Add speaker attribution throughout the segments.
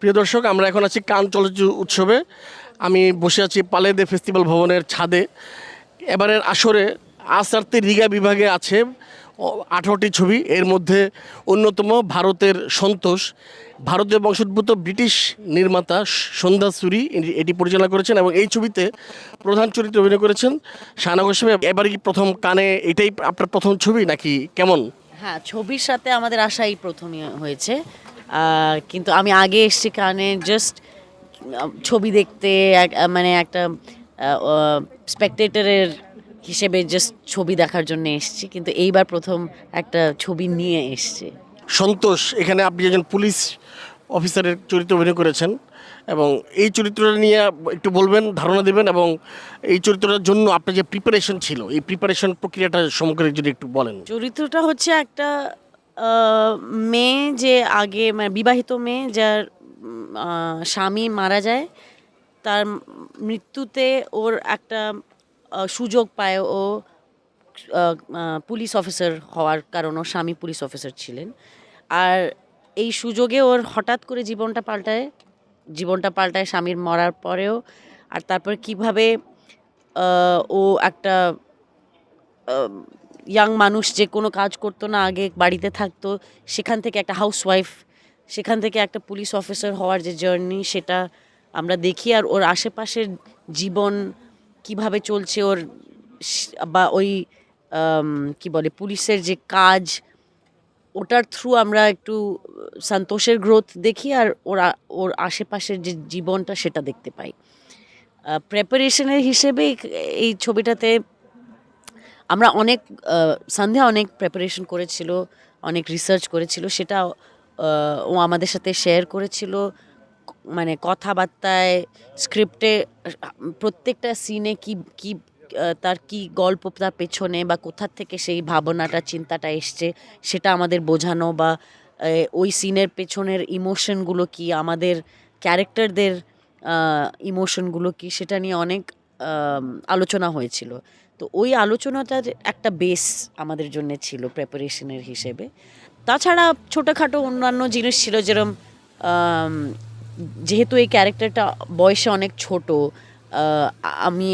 Speaker 1: প্রিয় দর্শক, আমরা এখন আছি কান চলচ্চিত্র উৎসবে। আমি বসে আছি পালেদে ফেস্টিভ্যাল ভবনের ছাদে। এবারের আসরে আসার্তে রিগা বিভাগে আছে আঠারোটি ছবি। এর মধ্যে অন্যতম ভারতের সন্তোষ, ভারতীয় বংশোদ্ভূত ব্রিটিশ নির্মাতা সন্ধ্যা সুরি, এটি পরিচালনা করেছেন এবং এই ছবিতে প্রধান চরিত্রে অভিনয় করেছেন শাহনাগ হোসেন এবারে কি প্রথম কানে এটাই আপনার প্রথম ছবি নাকি কেমন?
Speaker 2: হ্যাঁ ছবির সাথে আমাদের আশাই প্রথমই হয়েছে। কিন্তু আমি আগে এসেছি কারণে জাস্ট ছবি দেখতে মানে একটা স্পেকটেটারের হিসেবে জাস্ট ছবি দেখার জন্য এসেছি। কিন্তু এইবার প্রথম একটা ছবি নিয়ে এসছে।
Speaker 1: সন্তোষ এখানে আপনি একজন পুলিশ অফিসারের চরিত্রে অভিনয় করেছেন এবং এই চরিত্রটা নিয়ে একটু বলবেন ধারণা দেবেন এবং এই চরিত্রটার জন্য আপনার যে প্রিপারেশন ছিল এই প্রিপারেশন প্রক্রিয়াটা সম্পর্কে যদি একটু বলেন।
Speaker 2: চরিত্রটা হচ্ছে একটা মেয়ে যে আগে মানে বিবাহিত মেয়ে যার স্বামী মারা যায়, তার মৃত্যুতে ওর একটা সুযোগ পায় ও পুলিশ অফিসার হওয়ার কারণ স্বামী পুলিশ অফিসার ছিলেন। আর এই সুযোগে ওর হঠাৎ করে জীবনটা পাল্টায় জীবনটা পাল্টায় স্বামীর মরার পরেও। আর তারপর কীভাবে ও একটা ইয়াং মানুষ যে কোনো কাজ করতো না, আগে বাড়িতে থাকতো, সেখান থেকে একটা হাউসওয়াইফ সেখান থেকে একটা পুলিশ অফিসার হওয়ার যে জার্নি সেটা আমরা দেখি। আর ওর আশেপাশের জীবন কীভাবে চলছে, ওর বা ওই কি বলে, পুলিশের যে কাজ, ওটার থ্রু আমরা একটু, সন্তোষের গ্রোথ দেখি আর ওরা, ওর আশেপাশের যে জীবনটা সেটা দেখতে পাই। প্রেপারেশনের হিসেবে এই ছবিটাতে আমরা অনেক সন্ধ্যা অনেক প্রেপারেশন করেছিল, অনেক রিসার্চ করেছিল, সেটা ও আমাদের সাথে শেয়ার করেছিল মানে কথাবার্তায় স্ক্রিপ্টে প্রত্যেকটা সিনে কি কি তার কি গল্প তার পেছনে বা কোথার থেকে সেই ভাবনাটা, চিন্তাটা এসছে, সেটা আমাদের বোঝানো বা ওই সিনের পেছনের ইমোশনগুলো কি, আমাদের ক্যারেক্টারদের ইমোশনগুলো কি, সেটা নিয়ে অনেক আলোচনা হয়েছিল। তো ওই আলোচনাটার একটা বেস আমাদের জন্য ছিল প্রেপারেশনের হিসেবে। তাছাড়া ছোটোখাটো অন্যান্য জিনিস ছিল যেরম যেহেতু এই ক্যারেক্টারটা বয়সে অনেক ছোট আমি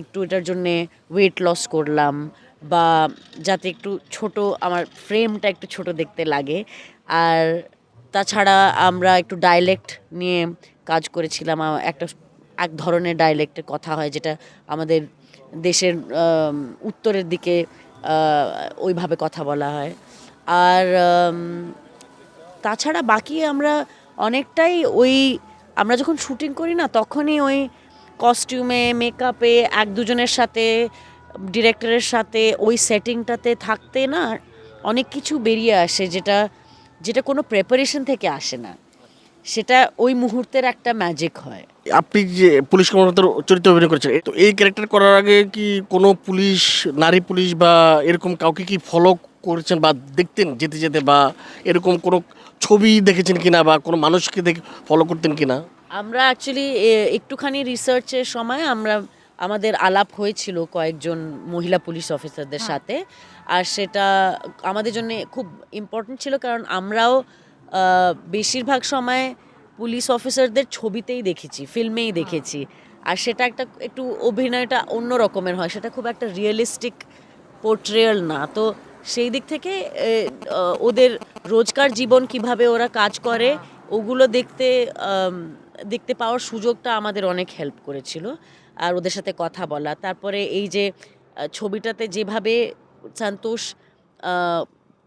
Speaker 2: একটু এটার জন্যে ওয়েট লস করলাম বা যাতে একটু ছোট, আমার ফ্রেমটা একটু ছোট দেখতে লাগে। আর তাছাড়া আমরা একটু ডাইলেক্ট নিয়ে কাজ করেছিলাম একটা এক ধরনের ডাইলেক্টে কথা হয়, যেটা আমাদের দেশের উত্তরের দিকে ওইভাবে কথা বলা হয়। আর তাছাড়া বাকি আমরা অনেকটাই ওই, আমরা যখন শুটিং করি না, তখনই ওই কস্টিউমে মেকআপে এক দুজনের সাথে ডিরেক্টরের সাথে, ওই সেটিংটাতে থাকতে না অনেক কিছু বেরিয়ে আসে, যেটা যেটা কোনো প্রেপারেশন থেকে আসে না। সেটা ওই মুহূর্তের একটা ম্যাজিক হয়।
Speaker 1: আপনি যে পুলিশ কর্মকর্তার চরিত্রে অভিনয় করেছেন তো এই ক্যারেক্টার করার আগে কি কোনো পুলিশ নারী পুলিশ বা এরকম কাউকে কি ফলো করেছেন বা দেখতেন যেতে যেতে বা এরকম কোনো ছবি দেখেছেন কিনা বা কোনো মানুষকে দেখে ফলো করতেন কিনা?
Speaker 2: আমরা অ্যাকচুয়ালি একটুখানি রিসার্চের সময় আমরা আমাদের আলাপ হয়েছিল কয়েকজন মহিলা পুলিশ অফিসারদের সাথে। আর সেটা আমাদের জন্য খুব ইম্পর্টেন্ট ছিল কারণ আমরাও বেশিরভাগ সময় পুলিশ অফিসারদের ছবিতেই দেখেছি, ফিল্মেই দেখেছি। আর সেটা একটা একটু অভিনয়টা অন্য রকমের হয়, সেটা খুব একটা রিয়েলিস্টিক পোর্ট্রেয়াল না। তো সেই দিক থেকে ওদের রোজকার জীবন কীভাবে ওরা কাজ করে, ওগুলো দেখতে দেখতে পাওয়ার সুযোগটা আমাদের অনেক হেল্প করেছিল। আর ওদের সাথে কথা বলা, তারপরে এই যে ছবিটাতে যেভাবে সন্তোষ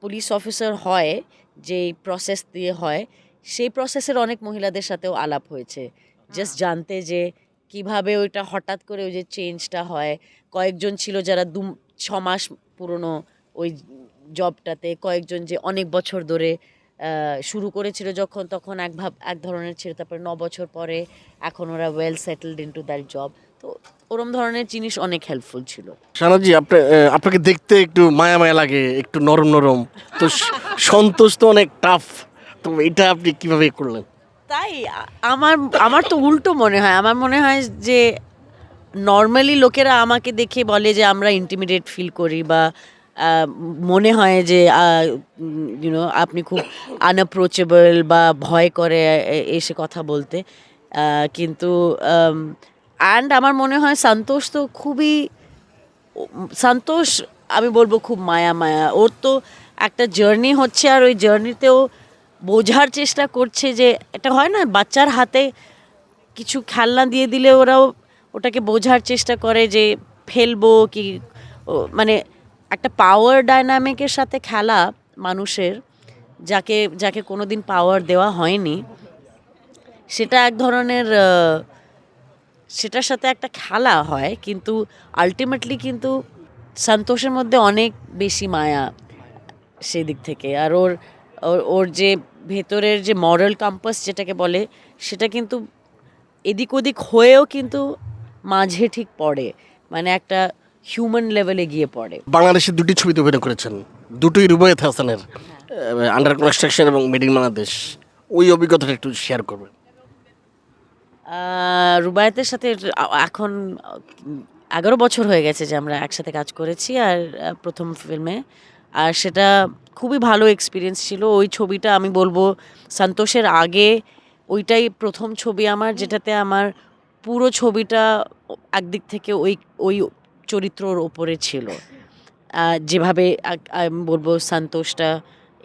Speaker 2: পুলিশ অফিসার হয় যে প্রসেস দিয়ে হয় সেই প্রসেসের অনেক মহিলাদের সাথেও আলাপ হয়েছে। জাস্ট জানতে যে কীভাবে ওইটা হঠাৎ করে ওই যে চেঞ্জটা হয়। কয়েকজন ছিল যারা দু ছ মাস পুরনো ওই জবটাতে কয়েকজন যে অনেক বছর ধরে শুরু করেছিল যখন তখন এক ভাব এক ধরনের ছিল। তারপরে ন বছর পরে এখন ওরা well settled in to that job তো ওরম ধরনের জিনিস অনেক হেল্পফুল ছিল।
Speaker 1: সানাজি আপনি আপনাকে দেখতে একটু মায়া মায়া লাগে একটু নরম নরম। তো সন্তোষ তো অনেক টাফ তো এটা আপনি কীভাবে করলেন?
Speaker 2: তাই আমার আমার তো উল্টো মনে হয়। আমার মনে হয় যে নর্মালি লোকেরা আমাকে দেখে বলে যে আমরা ইন্টিমিডিয়েট ফিল করি বা মনে হয় যে ইউনো আপনি খুব আনঅ্যাপ্রোচেবল বা ভয় করে এসে কথা বলতে। কিন্তু অ্যান্ড আমার মনে হয় সন্তোষ তো খুবই, সন্তোষ আমি বলব খুব মায়া মায়া। ওর তো একটা জার্নি হচ্ছে আর ওই জার্নিতেও বোঝার চেষ্টা করছে যে এটা হয় না, বাচ্চার হাতে কিছু খেলনা দিয়ে দিলে ওরাও ওটাকে বোঝার চেষ্টা করে যে ফেলব কি মানে একটা পাওয়ার ডায়নামিকের সাথে খেলা মানুষের, যাকে যাকে কোনো দিন পাওয়ার দেওয়া হয়নি। সেটা এক ধরনের সেটার সাথে একটা খেলা হয় কিন্তু আলটিমেটলি কিন্তু সন্তোষের মধ্যে অনেক বেশি মায়া সেদিক থেকে। আর ওর ওর- ওর যে ভেতরের যে মরাল কাম্পাস যেটাকে বলে সেটা কিন্তু এদিক ওদিক হয়েও কিন্তু মাঝে ঠিক পড়ে মানে একটা হিউম্যান লেভেলে গিয়ে পড়ে।
Speaker 1: বাংলাদেশের দুটি ছবিতে অভিনয় করেছেন দুটোই রুবায়ত হাসানের আন্ডার কনস্ট্রাকশন এবং মেড ইন বাংলাদেশ। ওই অভিজ্ঞতাটা একটু শেয়ার করবেন।
Speaker 2: রুবায়েতের সাথে এখন এগারো বছর হয়ে গেছে যে আমরা একসাথে কাজ করেছি আর প্রথম ফিল্মে। আর সেটা খুবই ভালো এক্সপিরিয়েন্স ছিল। ওই ছবিটা আমি বলব সন্তোষের আগে, ওইটাই প্রথম ছবি আমার যেটাতে আমার পুরো ছবিটা একদিক থেকে ওই ওই চরিত্রর ওপরে ছিল। যেভাবে আমি বলব সন্তোষটা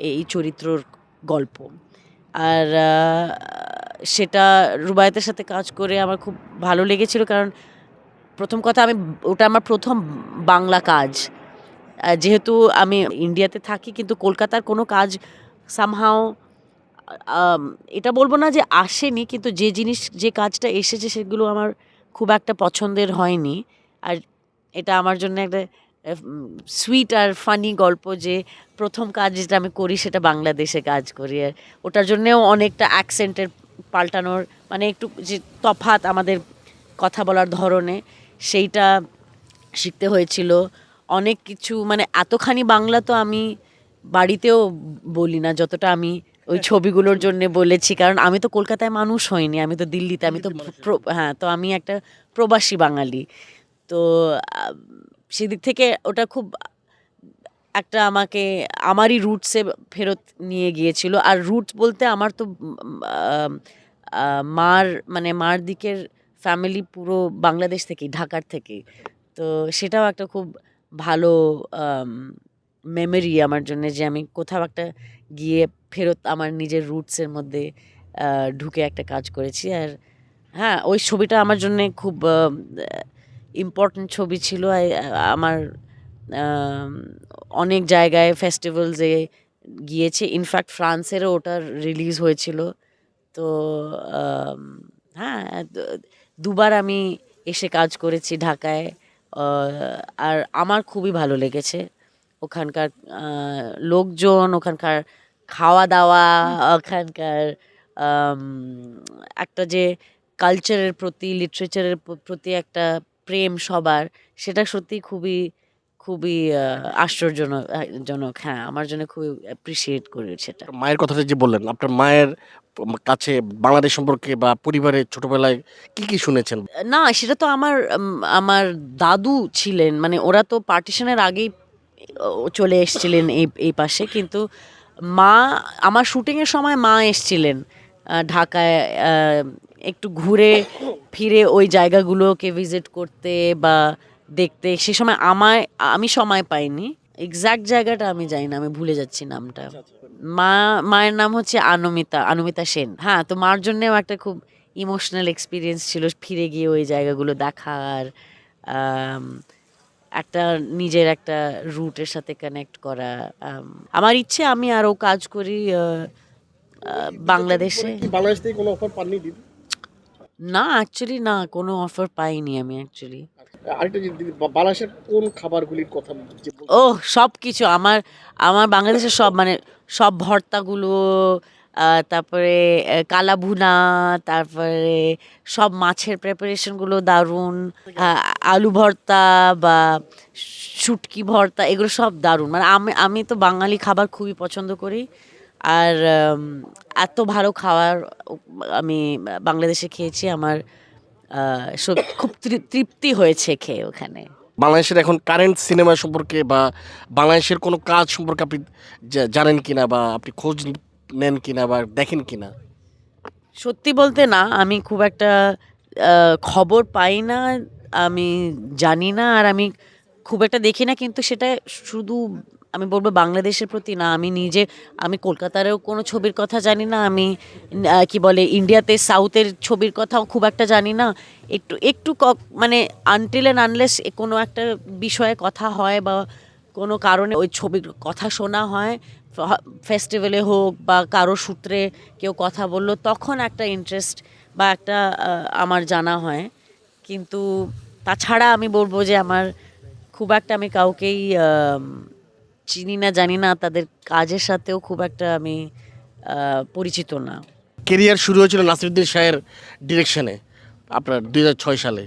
Speaker 2: এই চরিত্রর গল্প। আর সেটা রুবায়তের সাথে কাজ করে আমার খুব ভালো লেগেছিল, কারণ প্রথম কথা আমি, ওটা আমার প্রথম বাংলা কাজ। যেহেতু আমি ইন্ডিয়াতে থাকি, কিন্তু কলকাতার কোনো কাজ সামহাও এটা বলব না যে আসেনি, কিন্তু যে জিনিস, যে কাজটা এসেছে সেগুলো আমার খুব একটা পছন্দের হয়নি। আর এটা আমার জন্য একটা সুইট আর ফানি গল্প যে প্রথম কাজ যেটা আমি করি সেটা বাংলাদেশে কাজ করি, আর ওটার জন্যেও অনেকটা অ্যাকসেন্টের পাল্টানোর মানে একটু যে তফাত আমাদের কথা বলার ধরনে সেইটা শিখতে হয়েছিল। অনেক কিছু মানে এতখানি বাংলা তো আমি বাড়িতেও বলি না যতটা আমি ওই ছবিগুলোর জন্য বলেছি। কারণ আমি তো কলকাতায় মানুষ হইনি আমি তো দিল্লিতে আমি তো হ্যাঁ তো আমি একটা প্রবাসী বাঙালি। তো সেদিক থেকে ওটা খুব একটা আমাকে আমারই রুটসে ফেরত নিয়ে গিয়েছিল। আর রুটস বলতে আমার তো মার মানে মার দিকের ফ্যামিলি পুরো বাংলাদেশ থেকেই ঢাকার থেকেই। তো সেটাও একটা খুব ভালো মেমোরি আমার জন্য যে আমি কোথাও একটা গিয়ে ফেরত আমার নিজের রুটসের মধ্যে ঢুকে একটা কাজ করেছি। আর হ্যাঁ ওই ছবিটা আমার জন্য খুব ইম্পর্ট্যান্ট ছবি ছিল। আমার আম, অনেক জায়গায় ফেস্টিভ্যালসে গিয়েছে। ইনফ্যাক্ট ফ্রান্সেরও ওটা রিলিজ হয়েছিল। তো হ্যাঁ দুবার আমি এসে কাজ করেছি ঢাকায়। আর আমার খুবই ভালো লেগেছে। ওখানকার লোকজন, ওখানকার খাওয়া দাওয়া ওখানকার একটা যে কালচারের প্রতি লিটারেচারের প্রতি একটা প্রেম সবার, সেটা সত্যি খুবই খুবই আশ্চর্যজনক জনক হ্যাঁ আমার জন্য খুবই অ্যাপ্রিসিয়েট করি সেটা।
Speaker 1: মায়ের কথাটা যে বললেন আপনার মায়ের কাছে বাংলাদেশ সম্পর্কে বা পরিবারে ছোটবেলায় কি কি শুনেছেন?
Speaker 2: না সেটা তো আমার আমার দাদু ছিলেন মানে ওরা তো পার্টিশনের আগেই চলে এসেছিলেন এই এই পাশে কিন্তু মা আমার শুটিংয়ের সময় মা এসছিলেন ঢাকায় একটু ঘুরে ফিরে ওই জায়গাগুলোকে ভিজিট করতে বা দেখতে, সে সময় আমায়, আমি সময় পাইনি। এক্সাক্ট জায়গাটা আমি জানি না, আমি ভুলে যাচ্ছি নামটা। মা, মায়ের নাম হচ্ছে আনমিতা আনমিতা সেন। হ্যাঁ তো মার জন্যেও একটা খুব ইমোশনাল এক্সপিরিয়েন্স ছিল ফিরে গিয়ে ওই জায়গাগুলো দেখার একটা নিজের একটা রুটের সাথে কানেক্ট করা আমার ইচ্ছে আমি আরও কাজ করি বাংলাদেশে।
Speaker 1: বাংলাদেশ থেকে কোনো অফার পাননি দিদি?
Speaker 2: না অ্যাকচুয়ালি না কোনো অফার পাইনি আমি অ্যাকচুয়ালি
Speaker 1: আরেকটা যে বাংলাদেশের কোন খাবারগুলির কথা
Speaker 2: ও সব কিছু আমার আমার বাংলাদেশের সব মানে সব ভর্তাগুলো তারপরে কালাভুনা তারপরে সব মাছের প্রিপারেশনগুলো দারুণ আলু ভর্তা বা শুটকি ভর্তা এগুলো সব দারুণ। মানে আমি আমি তো বাঙালি খাবার খুবই পছন্দ করি। আর এত ভালো খাওয়ার আমি বাংলাদেশে খেয়েছি আমার খুব তৃপ্তি হয়েছে খেয়ে ওখানে।
Speaker 1: বাংলাদেশের এখন কারেন্ট সিনেমা সম্পর্কে বা বাংলাদেশের কোনো কাজ সম্পর্কে আপনি জানেন কিনা বা আপনি খোঁজ নেন কিনা বা দেখেন কিনা?
Speaker 2: সত্যি বলতে না আমি খুব একটা খবর পাই না আমি জানি না আর আমি খুব একটা দেখি না কিন্তু সেটা শুধু আমি বলব বাংলাদেশের প্রতি না, আমি নিজে, আমি কলকাতারও কোনো ছবির কথা জানি না, আমি কি বলে, ইন্ডিয়াতে সাউথের ছবির কথাও খুব একটা জানি না। একটু একটু মানে আনটিল অ্যান্ড আনলেস কোনো একটা বিষয়ে কথা হয় বা কোনো কারণে ওই ছবির কথা শোনা হয় ফেস্টিভ্যালে হোক বা কারও সূত্রে কেউ কথা বলল, তখন একটা ইন্টারেস্ট বা একটা আমার জানা হয়। কিন্তু তাছাড়া আমি বলব যে আমার খুব একটা আমি কাউকেই চিনি না, জানি না, তাদের কাজের সাথেও খুব একটা আমি পরিচিত না।
Speaker 1: কেরিয়ার শুরু হয়েছিল নাসিরুদ্দিন শাহের ডিরেকশনে আপনার দু হাজার ছয় সালে।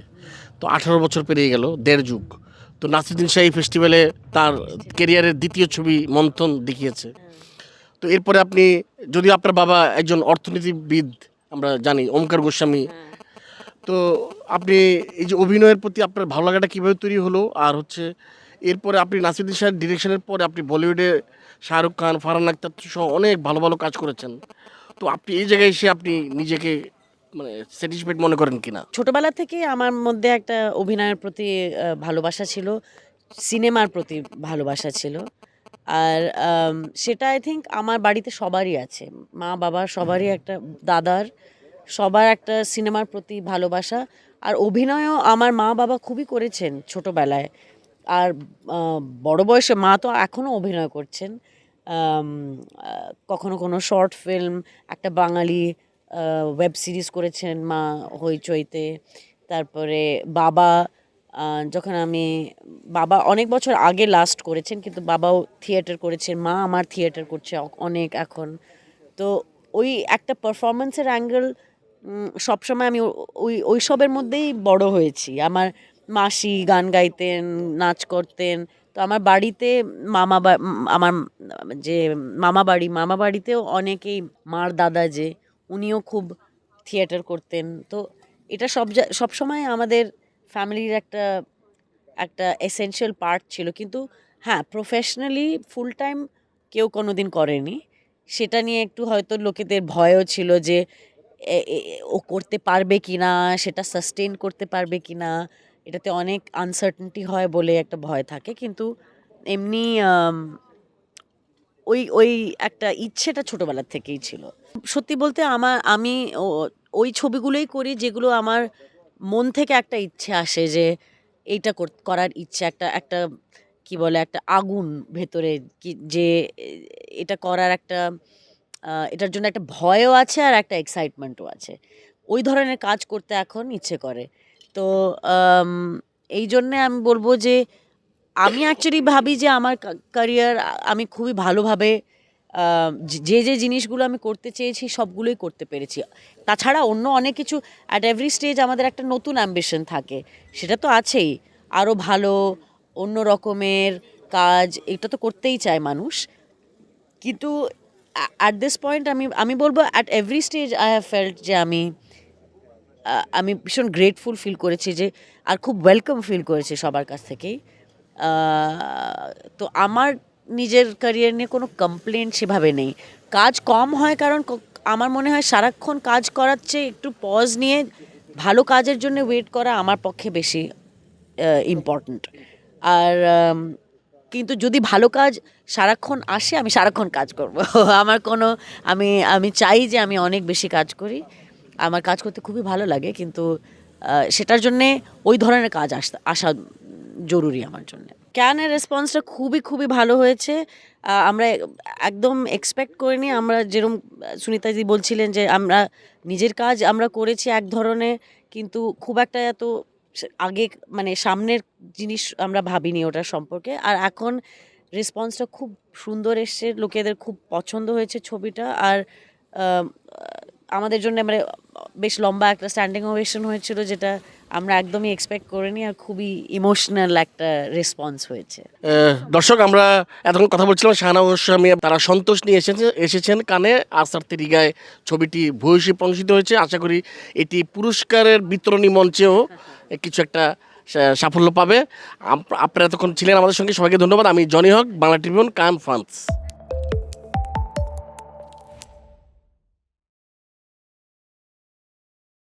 Speaker 1: তো আঠারো বছর পেরিয়ে গেল, দেড় যুগ। তো নাসিরুদ্দিন শাহী ফেস্টিভ্যালে তার কেরিয়ারের দ্বিতীয় ছবি মন্থন দেখিয়েছে। তো এরপরে আপনি, যদি আপনার বাবা একজন অর্থনীতিবিদ, আমরা জানি, ওমকার গোস্বামী। তো আপনি এই যে অভিনয়ের প্রতি আপনার ভালো লাগাটা কীভাবে তৈরি হলো? আর হচ্ছে এরপরে আপনি নাসিরুদ্দিন শাহের ডিরেকশনের পরে আপনি বলিউডে শাহরুখ খান, ফারহান আক্তার সহ অনেক ভালো ভালো কাজ করেছেন। তো আপনি এই জায়গায় এসে আপনি নিজেকে মানে স্যাটিসফাইড মনে করেন কিনা?
Speaker 2: ছোটবেলা থেকে আমার মধ্যে একটা অভিনয়ের প্রতি ভালোবাসা ছিল, সিনেমার প্রতি ভালোবাসা ছিল। আর সেটা আই থিঙ্ক আমার বাড়িতে সবারই আছে। মা, বাবা সবারই একটা, দাদার সবার একটা সিনেমার প্রতি ভালোবাসা। আর অভিনয়ও আমার মা, বাবা খুবই করেছেন ছোটবেলায়। আর বড় বয়সে মা তো এখনও অভিনয় করছেন। কখনো কোনো শর্ট ফিল্ম, একটা বাঙালি ওয়েব সিরিজ করেছেন মা হইচইতে। তারপরে বাবা যখন আমি, বাবা অনেক বছর আগে লাস্ট করেছেন, কিন্তু বাবাও থিয়েটার করেছেন, মা আমার থিয়েটার করছে অনেক এখন। তো ওই একটা পারফরমেন্সের অ্যাঙ্গেল সবসময় আমি ও- ওই, ওইসবের মধ্যেই বড় হয়েছি। আমার মাসি গান গাইতেন, নাচ করতেন। তো আমার বাড়িতে মামা আমার যে মামা বাড়ি, মামা বাড়িতেও অনেকেই মার দাদা যে, উনিও খুব থিয়েটার করতেন। তো এটা সব জা- সবসময় আমাদের ফ্যামিলির একটা একটা এসেনশিয়াল পার্ট ছিল। কিন্তু হ্যাঁ প্রফেশনালি ফুল টাইম কেউ কোনো দিন করেনি। সেটা নিয়ে একটু হয়তো লোকেদের ভয়ও ছিল যে ও করতে পারবে কি না সেটা সাস্টেন করতে পারবে কি না এটাতে অনেক আনসার্টেনটি হয় বলে একটা ভয় থাকে। কিন্তু এমনি ওই ওই একটা ইচ্ছেটা ছোটবেলার থেকেই ছিল। সত্যি বলতে আমার আমি ওই ছবিগুলোই করি যেগুলো আমার মন থেকে একটা ইচ্ছে আসে যে এইটা করার ইচ্ছে, একটা একটা কি বলে, একটা আগুন ভেতরে কি, যে এটা করার একটা এটার জন্য একটা ভয়ও আছে আর একটা এক্সাইটমেন্টও আছে। ওই ধরনের কাজ করতে এখন ইচ্ছে করে। তো এই জন্যে আমি বলব যে, আমি অ্যাকচুয়ালি ভাবি যে আমার ক্যারিয়ার আমি খুবই ভালোভাবে যে- যে জিনিসগুলো আমি করতে চেয়েছি সবগুলোই করতে পেরেছি। তাছাড়া অন্য অনেক কিছু অ্যাট এভরি স্টেজ আমাদের একটা নতুন অ্যাম্বিশন থাকে। সেটা তো আছেই। আরও ভালো, অন্য রকমের কাজ, এটা তো করতেই চায় মানুষ। কিন্তু অ্যাট দিস পয়েন্ট আমি আমি বলব at every stage I have felt যে আমি আমি ভীষণ গ্রেটফুল ফিল করেছি যে, আর খুব ওয়েলকাম ফিল করেছি সবার কাছ থেকেই। তো আমার নিজের ক্যারিয়ার নিয়ে কোনো কমপ্লেন সেভাবে নেই। কাজ কম হয় কারণ আমার মনে হয় সারাক্ষণ কাজ করার চেয়ে একটু পজ নিয়ে ভালো কাজের জন্য ওয়েট করা আমার পক্ষে বেশি ইম্পর্ট্যান্ট আর কিন্তু যদি ভালো কাজ সারাক্ষণ আসে, আমি সারাক্ষণ কাজ করব। আমার কোনো, আমি আমি চাই যে আমি অনেক বেশি কাজ করি। আমার কাজ করতে খুবই ভালো লাগে, কিন্তু সেটার জন্যে ওই ধরনের কাজ আসতে আসা জরুরি আমার জন্য। ক্যানের রেসপন্সটা খুবই খুবই ভালো হয়েছে আমরা একদম এক্সপেক্ট করিনি, আমরা যেরকম সুনিতাজি বলছিলেন যে, আমরা নিজের কাজ আমরা করেছি এক ধরনের কিন্তু খুব একটা এত আগে মানে সামনের জিনিস আমরা ভাবিনি ওটার সম্পর্কে। আর এখন রেসপন্সটা খুব সুন্দর এসছে, লোকেদের খুব পছন্দ হয়েছে ছবিটা, আর আমাদের জন্য মানে বেশ লম্বা একটা স্ট্যান্ডিং ওভেশন হয়েছিল, যেটা আমরা একদমই এক্সপেক্ট করিনি আর খুবই ইমোশনাল একটা রেসপন্স হয়েছে।
Speaker 1: দর্শক, আমরা এতক্ষণ কথা বলছিলাম শাহানা গোস্বামী তারা সন্তোষ নিয়ে এসেছে, এসেছেন কানে আসার তেরিগায় ছবিটি ভূয়সী প্রকাশিত হয়েছে। আশা করি এটি পুরস্কারের বিতরণী মঞ্চেও কিছু একটা সাফল্য পাবে। আপ- আপনারা এতক্ষণ ছিলেন আমাদের সঙ্গে, সবাইকে ধন্যবাদ। আমি Johnny Haque, Bangla Tribune Cannes France